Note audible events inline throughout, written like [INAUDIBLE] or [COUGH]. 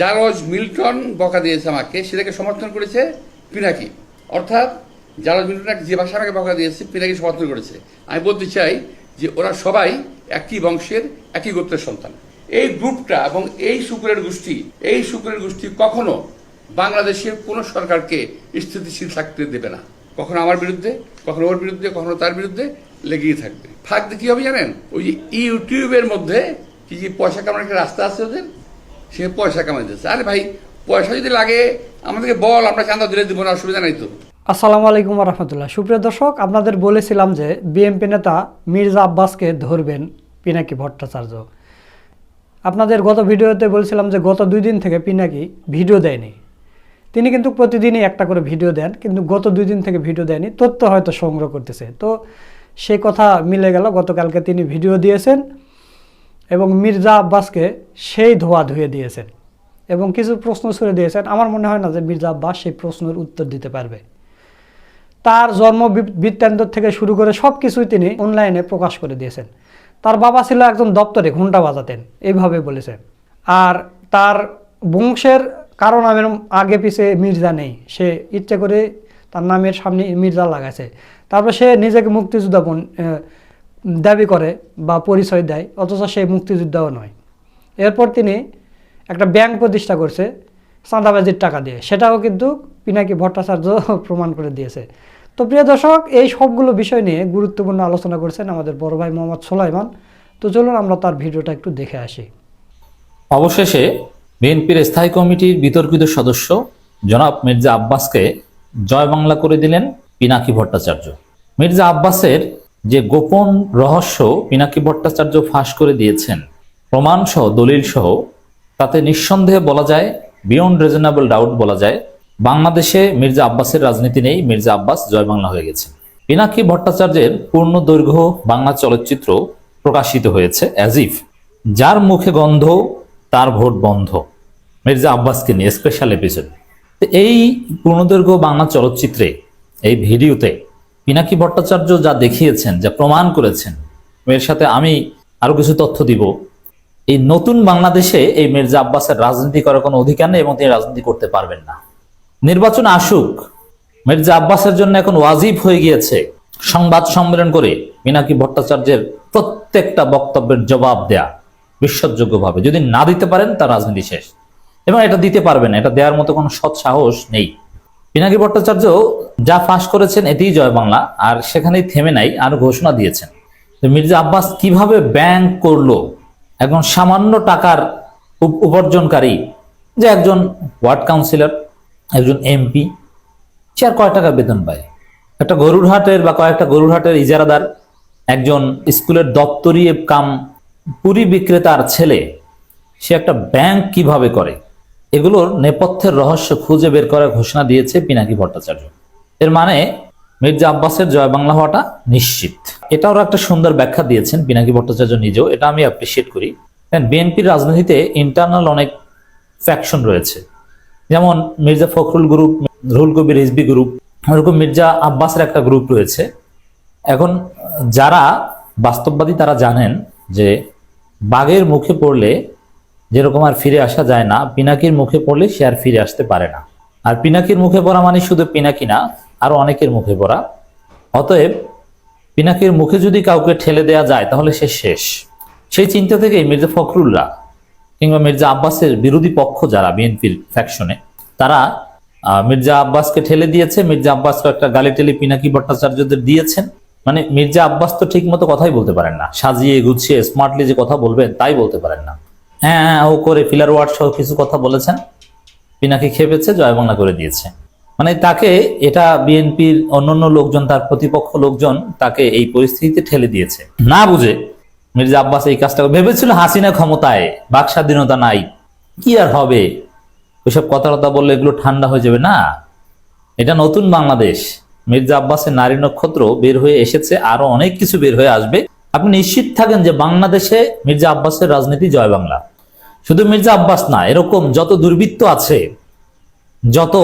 জারজ Milton বকা দিয়েছে আমাকে, সেটাকে সমর্থন করেছে পিনাকি। অর্থাৎ জারজ মিল্টন যে ভাষা আমাকে বকা দিয়েছে, পিনাকি সমর্থন করেছে। আমি বলতে চাই যে ওরা সবাই একই বংশের, একই গোত্রের সন্তান। এই গ্রুপটা এবং এই শুক্রের গোষ্ঠী, এই শুক্রের গোষ্ঠী কখনো বাংলাদেশের কোনো সরকারকে স্থিতিশীল থাকতে দেবে না। কখনো আমার বিরুদ্ধে, কখনো ওর বিরুদ্ধে, কখনো তার বিরুদ্ধে লেগেই থাকবে। দিয়ে কি হবে জানেন? ওই যে ইউটিউবের মধ্যে কি যে পয়সা কামানোর একটা রাস্তা আছে ওদের? সে পয়সা কামাই দিচ্ছে আরে ভাই, পয়সা যদি লাগে, আমাদেরকে বল, আমরা চাঁদা দিলে দিব না, অসুবিধা নাই তো। আসসালামু আলাইকুম রহমতুল্লাহ সুপ্রিয় দর্শক, আপনাদের বলেছিলাম যে বিএনপি নেতা মির্জা আব্বাসকে ধরবেন পিনাকি ভট্টাচার্য। আপনাদের গত ভিডিওতে বলছিলাম যে গত দুই দিন থেকে পিনাকি ভিডিও দেয়নি। তিনি কিন্তু প্রতিদিনই একটা করে ভিডিও দেন, কিন্তু গত দুই দিন থেকে ভিডিও দেয়নি, তথ্য হয়তো সংগ্রহ করতেছে। তো সেই কথা মিলে গেল, গতকালকে তিনি ভিডিও দিয়েছেন। এবং মির্জা আব্বাসকে সেই ধোয়া ধুয়ে দিয়েছেন। এবং কিছু প্রশ্ন ছুড়ে দিয়েছেন। আমার মনে হয় না যে মির্জা আব্বাস সেই প্রশ্নের উত্তর দিতে পারবে। তার জন্ম বৃত্তান্ত থেকে শুরু করে সব কিছুই তিনি অনলাইনে প্রকাশ করে দিয়েছেন। তার বাবা ছিল একজন দপ্তরে ঘণ্টা বাজাতেন এইভাবে বলেছেন। আর তার বংশের কারও নামের আগে পিছে মির্জা নেই। সে ইচ্ছে করে তার নামের সামনে মির্জা লাগাইছে। তারপর সে নিজেকে মুক্তিযোদ্ধা দাবি করে বা পরিচয় দেয়, অথচ সে মুক্তিযোদ্ধাও নয়। এরপর তিনি একটা ব্যাংক প্রতিষ্ঠা করছে, চাঁদাবাজির টাকা দিয়ে। সেটাও কিন্তু পিনাকি ভট্টাচার্য [LAUGHS] প্রমাণ করে দিয়েছে। তো প্রিয় দর্শক, এই সবগুলো বিষয় নিয়ে গুরুত্বপূর্ণ আলোচনা করেছেন আমাদের বড় ভাই মোহাম্মদ সোলাইমান। তো চলুন আমরা তার ভিডিওটা একটু দেখে আসি। অবশেষে বিএনপির স্থায়ী কমিটির বিতর্কিত সদস্য জনাব মির্জা আব্বাসকে জয় বাংলা করে দিলেন পিনাকি ভট্টাচার্য। মির্জা আব্বাসের যে গোপন রহস্য পিনাকি ভট্টাচার্য ফাঁস করে দিয়েছেন প্রমাণ সহ দলিল সহ তাতে নিঃসন্দেহে বলা যায় বিয়ন্ড রিজনেবল ডাউট বলা যায়, বাংলাদেশে মির্জা আব্বাসের রাজনীতি নেই, মির্জা আব্বাস জয় বাংলা হয়ে গেছেন। পিনাকি ভট্টাচার্যের পূর্ণ দৈর্ঘ্য বাংলা চলচ্চিত্র প্রকাশিত হয়েছে অ্যাজিফ যার মুখে গন্ধ, তার ভোট বন্ধ। মির্জা আব্বাসকে নিয়ে স্পেশাল এপিসোড এই পূর্ণদৈর্ঘ্য বাংলা চলচ্চিত্রে, এই ভিডিওতে পিনাকি ভট্টাচার্য যা দেখিয়েছেন, যা প্রমাণ করেছেন, এর সাথে আমি আরও কিছু তথ্য দিব। এই নতুন বাংলাদেশে এই মির্জা আব্বাসের রাজনীতি করার কোনো অধিকার নেই এবং তিনি রাজনীতি করতে পারবেন না। নির্বাচন আসুক, মির্জা আব্বাসের জন্য এখন ওয়াজিব হয়ে গিয়েছে সংবাদ সম্মেলন করে মিনাকি ভট্টাচার্যের প্রত্যেকটা বক্তব্যের জবাব দেয়া বিশ্বাসযোগ্যভাবে। যদি না দিতে পারেন, তার রাজনীতি শেষ। এবং এটা দিতে পারবেন এটা দেওয়ার মতো কোনো সৎ সাহস নেই। পিনাকি ভট্টাচার্য যা ফাঁস করেছেন এতেই জয় বাংলা, আর সেখানেই থেমে নাই, আর ঘোষণা দিয়েছেন। মির্জা আব্বাস কীভাবে ব্যাংক করল? একজন সামান্য টাকার উপ- উপার্জনকারী, যে একজন ওয়ার্ড কাউন্সিলর, একজন এমপি, সে আর কয় টাকা বেতন পায়? একটা গরুর হাটের বা কয়েকটা গরুর হাটের ইজারাদার, একজন স্কুলের দপ্তরি কাম পুরী বিক্রেতার ছেলে, সে একটা ব্যাংক কীভাবে করে? এগুলোর নেপথ্যের রহস্য খুঁজে বের করার ঘোষণা দিয়েছে পিনাকি ভট্টাচার্য। এর মানে মির্জা আব্বাসের জয় বাংলা হওয়াটা নিশ্চিত। এটাও একটা সুন্দর ব্যাখ্যা দিয়েছেন পিনাকি ভট্টাচার্য নিজেও, এটা আমি অ্যাপ্রিসিয়েট করি। বিএনপির রাজনীতিতে ইন্টারনাল অনেক ফ্যাকশন রয়েছে। যেমন মির্জা ফখরুল গ্রুপ রুহুল কবির রিজবি গ্রুপ ওরকম মির্জা আব্বাসের একটা গ্রুপ রয়েছে। এখন যারা বাস্তববাদী তারা জানেন যে বাঘের মুখে পড়লে যেরকম আর ফিরে আসা যায় না, পিনাকির মুখে পড়লে সে আর ফিরে আসতে পারে না। আর পিনাকির মুখে পড়া মানে শুধু পিনাকি না, আরও অনেকের মুখে পড়া। অতএব, পিনাকির মুখে যদি কাউকে ঠেলে দেয়া যায়, তাহলে সে শেষ। সেই চিন্তা থেকেই মির্জা ফখরুলরা কিংবা মির্জা আব্বাসের বিরোধী পক্ষ যারা বিএনপির ফ্যাকশনে তারা মির্জা আব্বাসকে ঠেলে দিয়েছে। মির্জা আব্বাসকে একটা গালি টেলি পিনাকি ভট্টাচার্যদের দিয়েছেন। মানে মির্জা আব্বাস তো ঠিক মতো কথাই বলতে পারেন না। সাজিয়ে গুছিয়ে স্মার্টলি যে কথা বলবেন, তাই বলতে পারেন না। হ্যাঁ হ্যাঁ ও করে ফিলার ওয়ার্ড সহ কিছু কথা বলেছেন। পিনাকি খেপেছে, জয় বাংলা করে দিয়েছে। মানে তাকে এটা বিএনপির অন্যান্য লোকজন, তার প্রতিপক্ষ লোকজন তাকে এই পরিস্থিতিতে ঠেলে দিয়েছে। না বুঝে মির্জা আব্বাস এই কাজটা ভেবেছিল হাসিনা ক্ষমতায়, বাক স্বাধীনতা নাই। কি আর হবে? ওইসব কথা কথা বললে এগুলো ঠান্ডা হয়ে যাবে না। এটা নতুন বাংলাদেশ। মির্জা আব্বাসের নারী নক্ষত্র বের হয়ে এসেছে, আরও অনেক কিছু বের হয়ে আসবে। আপনি নিশ্চিত থাকেন যে বাংলাদেশে মির্জা আব্বাসের রাজনীতি জয় বাংলা। শুধু মির্জা আব্বাস না, এরকম যত দুর্বৃত্ত আছে, যত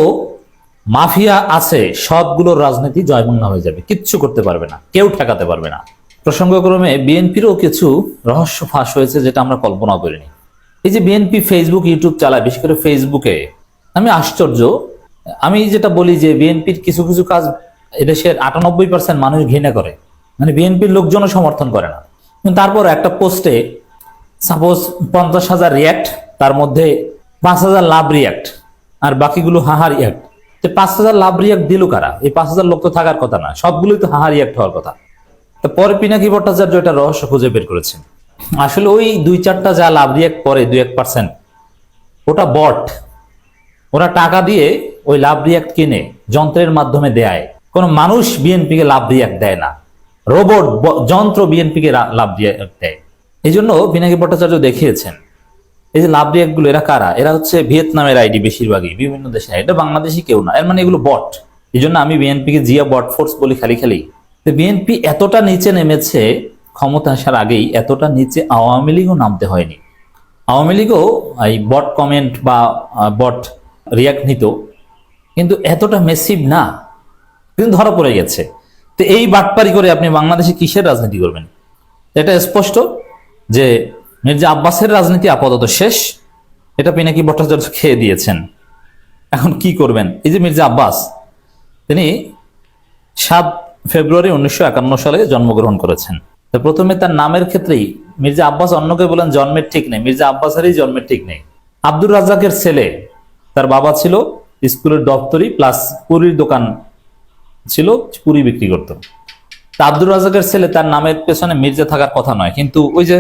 মাফিয়া আছে, সবগুলোর রাজনীতি জয়বাংলা হয়ে যাবে, কিচ্ছু করতে পারবে না, কেউ ঠেকাতে পারবে না। প্রসঙ্গক্রমে বিএনপিরও কিছু রহস্য ফাঁস হয়েছে যেটা আমরা কল্পনা করিনি। এই যে বিএনপি ফেসবুক ইউটিউব চালায়, বিশেষ করে ফেসবুকে আমি আশ্চর্য। আমি যেটা বলি যে বিএনপির কিছু কিছু কাজ এদেশের আটানব্বই পার্সেন্ট মানুষ ঘৃণা করে। মানে বিএনপির লোকজনও সমর্থন করে না। তারপর একটা পোস্টে সাপোজ পঞ্চাশ হাজার রিয়াক্ট তার মধ্যে পাঁচ হাজার লাভ রিয়াক্ট আর বাকিগুলো হাহা রিয়াক্ট তো পাঁচ হাজার লাভ রিয়াক্ট দিল কারা? এই পাঁচ হাজার লোক তো থাকার কথা না, সবগুলোই তো হাহা রিয়াক্ট হওয়ার কথা। তো পরে পিনাকি ভট্টাচার্য এটা রহস্য খুঁজে বের করেছেন। আসলে ওই দুই চারটা যা লাভ রিয়াক্ট করে দুই এক পার্সেন্ট ওটা বট ওরা টাকা দিয়ে ওই লাভ রিয়াক্ট কিনে যন্ত্রের মাধ্যমে দেয়। কোনো মানুষ বিএনপিকে লাভ রিয়াক্ট দেয় না। রোবট যন্ত্র বিএনপিকে লাভ রিয়াক্ট দেয়। এই জন্য পিনাকি ভট্টাচার্য দেখিয়েছেন। এই যে লাভ রিয়াক্ট এরা কারা? এরা হচ্ছে ভিয়েতনামের আইডি বেশিরভাগই, বিভিন্ন দেশে এটা বাংলাদেশি কেউ না, এর মানে এগুলো বট। এই জন্য আমি বিএনপিকে জিয়া বট ফোর্স বলি, খালি খালি। বিএনপি এতটা নিচে নেমেছে, ক্ষমতা আসার আগেই এতটা নিচে আওয়ামী লীগও নামতে হয়নি। আওয়ামী লীগও এই বট কমেন্ট বা বট রিয়াক্ট নিত, কিন্তু এতটা মেসিভ না। কিন্তু ধরা পড়ে গেছে। তো এই বাটপারি করে আপনি বাংলাদেশে কিসের রাজনীতি করবেন? এটা স্পষ্ট। যে মির্জা আব্বাসের রাজনীতি আপাতত শেষ, এটা পিনাকি ভট্টাচার্য খেয়ে দিয়েছেন। এখন কি করবেন? এই যে মির্জা আব্বাস, তিনি সাত ফেব্রুয়ারি উনিশশো একান্ন সালে জন্মগ্রহণ করেছেন। প্রথমে তার নামের ক্ষেত্রেই মির্জা আব্বাস অন্যকে বলেন জন্মের ঠিক নেই। মির্জা আব্বাসেরই জন্মের ঠিক নেই। আব্দুর রাজ্জাকের ছেলে, তার বাবা ছিল স্কুলের দপ্তরি প্লাস পুরীর দোকান ছিল, পুরি বিক্রি করত। তা আব্দুর রাজাকের ছেলে, তার নামের পেছনে মির্জা থাকার কথা নয়। কিন্তু ওই যে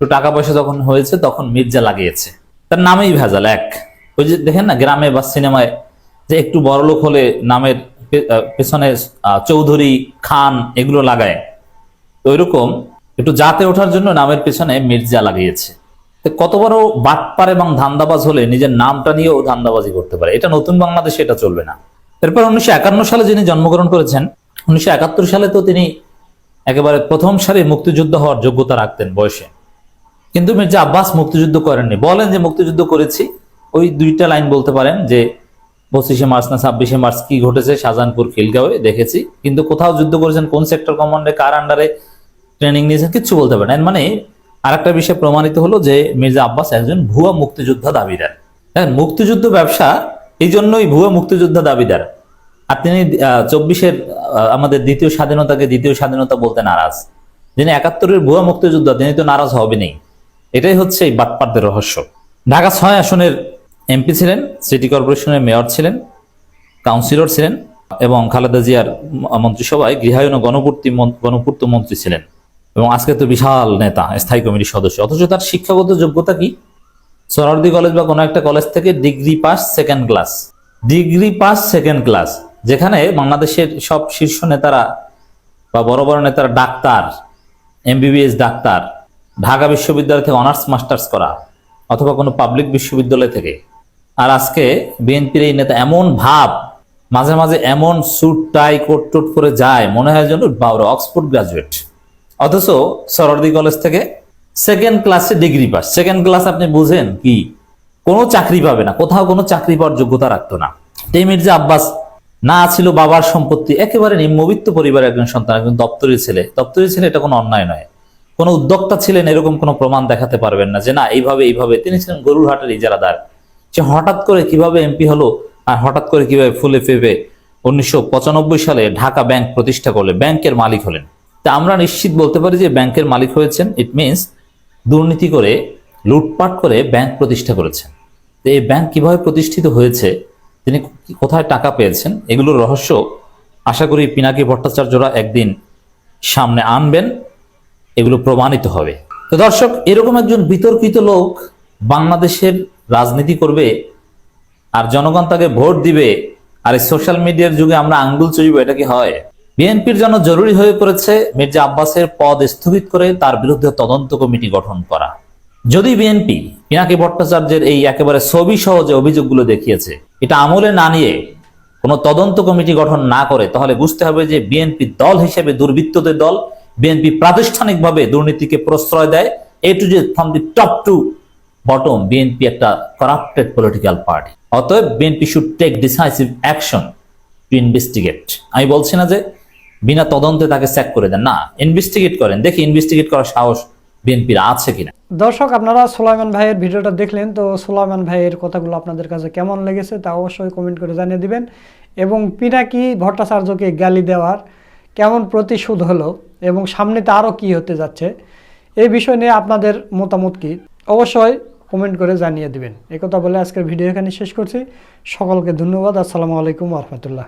একটু টাকা পয়সা যখন হয়েছে, তখন মির্জা লাগিয়েছে। তার নামেই ভেজাল, এক। ওই যে দেখেন না, গ্রামে বা সিনেমায় যে একটু বড়লোক হলে নামের পেছনে চৌধুরী, খান এগুলো লাগায়। তো ওইরকম একটু জাতে ওঠার জন্য নামের পেছনে মির্জা লাগিয়েছে। তো কত বড় বাটপার এবং ধান্দাবাজ হলে নিজের নামটা নিয়েও ধান্দাবাজি করতে পারে। এটা নতুন বাংলাদেশে এটা চলবে না। এরপর উনিশশো একান্ন সালে যিনি জন্মগ্রহণ করেছেন, উনিশশো একাত্তর সালে তো তিনি একেবারে প্রথম সারির মুক্তিযুদ্ধ হওয়ার যোগ্যতা রাখতেন বয়সে। কিন্তু মির্জা আব্বাস মুক্তিযুদ্ধ করেননি। বলেন যে মুক্তিযুদ্ধ করেছি, ওই দুইটা লাইন বলতে পারেন যে পঁচিশে মার্চ না ছাব্বিশে মার্চ কি ঘটেছে, শাহজাহানপুর, খিলগাঁওয়ে দেখেছি। কিন্তু কোথাও যুদ্ধ করেছেন, কোন সেক্টর কমান্ডে কার আন্ডারে ট্রেনিং নিয়েছেন, কিচ্ছু বলতে পারেন। মানে আরেকটা বিষয় প্রমাণিত হলো যে মির্জা আব্বাস একজন ভুয়া মুক্তিযোদ্ধা দাবিদার। হ্যাঁ মুক্তিযুদ্ধ ব্যবসা এই জন্যই ভুয়া মুক্তিযোদ্ধা দাবিদার। আর তিনি চব্বিশের আমাদের দ্বিতীয় স্বাধীনতাকে দ্বিতীয় স্বাধীনতা বলতে নারাজ। যিনি একাত্তরের ভুয়া মুক্তিযোদ্ধা, তিনি তো নারাজ হবেনই। এটাই হচ্ছে এই বাটপারদের রহস্য। ঢাকা ছয় আসনের এমপি ছিলেন, সিটি কর্পোরেশনের মেয়র ছিলেন, কাউন্সিলর ছিলেন এবং খালেদা জিয়ার মন্ত্রিসভায় গৃহায়ন গণপূর্তি গণপূর্ত মন্ত্রী ছিলেন। এবং আজকে তো বিশাল নেতা, স্থায়ী কমিটির সদস্য। অথচ তার শিক্ষাগত যোগ্যতা কি? সোনারদি কলেজ বা কোনো একটা কলেজ থেকে degree pass second class. Degree pass second class, যেখানে বাংলাদেশের সব শীর্ষ নেতারা বা বড় বড় নেতারা ডাক্তার, এমবিবিএস ডাক্তার ঢাকা বিশ্ববিদ্যালয় থেকে অনার্স মাস্টার্স করা অথবা কোনো পাবলিক বিশ্ববিদ্যালয় থেকে। আর আজকে বিএনপির এই নেতা এমন ভাব, মাঝে মাঝে এমন স্যুট, টাই, কোট, টোট করে যায়, মনে হয় যেন বাউরা অক্সফোর্ড গ্রাজুয়েট। অথচ সরদি কলেজ থেকে সেকেন্ড ক্লাসে ডিগ্রি পাস। সেকেন্ড ক্লাস আপনি বুঝেন কি, কোনো চাকরি পাবে না, কোথাও কোনো চাকরি পাওয়ার যোগ্যতা রাখতো না। তে মির্জা আব্বাস না ছিল বাবার সম্পত্তি, একেবারে নিম্নবিত্ত পরিবারের একজন সন্তান, একজন দপ্তরি ছেলে। দপ্তরি ছেলে এটা কোনো অন্যায় নয়। কোনো উদ্যোক্তা ছিলেন এরকম কোনো প্রমাণ দেখাতে পারবেন না যে না, এইভাবে এইভাবে। তিনি ছিলেন গরুর হাটের ইজারাদার। সে হঠাৎ করে কীভাবে এমপি হলো আর হঠাৎ করে কীভাবে ফুলে ফেপে উনিশশো সালে ঢাকা ব্যাংক প্রতিষ্ঠা করলে ব্যাংকের মালিক হলেন। তা আমরা নিশ্চিত বলতে পারি যে ব্যাংকের মালিক হয়েছেন। ইট মিনস দুর্নীতি করে, লুটপাট করে ব্যাংক প্রতিষ্ঠা করেছেন। তো এই ব্যাংক কীভাবে প্রতিষ্ঠিত হয়েছে, তিনি কোথায় টাকা পেয়েছেন, এগুলোর রহস্য আশা করি পিনাকি ভট্টাচার্যরা একদিন সামনে আনবেন। এগুলো প্রমাণিত হবে। তো দর্শক, এরকম একজন বিতর্কিত লোক বাংলাদেশের রাজনীতি করবে আর জনগণ তাকে ভোট দিবে আর এই সোশ্যাল মিডিয়ার যুগে আমরা আঙ্গুল চুরিব এটা কি হয়? বিএনপির জন্য জরুরি হয়ে পড়েছে মির্জা আব্বাসের পদ স্থগিত করে তার বিরুদ্ধে তদন্ত কমিটি গঠন করা। যদি বিএনপি পিনাকি ভট্টাচার্যের এই একেবারে ছবি সহ যে অভিযোগগুলো দেখিয়েছে, এটা আমলে না নিয়ে কোনো তদন্ত কমিটি গঠন না করে, তাহলে বুঝতে হবে যে বিএনপি দল হিসেবে দুর্বৃত্তদের দল বিএনপি প্রাতিষ্ঠানিকভাবে দুর্নীতিকে প্রশ্রয় দেয়। এ টু যে from the top to bottom BNP একটা করাপ্টেড পলিটিক্যাল পার্টি অতএব BNP should take decisive action to investigate আমি বলছি না যে বিনা তদন্তে তাকে স্যাক করে দেন। না ইনভেস্টিগেট করেন। দেখি ইনভেস্টিগেট করার সাহস বিএনপির আছে কিনা। দর্শক, আপনারা সোলাইমান ভাইয়ের ভিডিওটা দেখলেন তো সোলাইমান ভাইয়ের কথাগুলো আপনাদের কাছে কেমন লেগেছে তা অবশ্যই কমেন্ট করে জানিয়ে দিবেন। এবং পিনাকি ভট্টাচার্যকে গালি দেওয়ার কেমন প্রতিশোধ হলো এবং সামনে তো আরও কি হতে যাচ্ছে এই বিষয় নিয়ে আপনাদের মতামত কি? অবশ্যই কমেন্ট করে জানিয়ে দিবেন। একথা বলে আজকের ভিডিও এখানে শেষ করছি। সকলকে ধন্যবাদ। আসসালামু আলাইকুম রহমতুল্লাহ।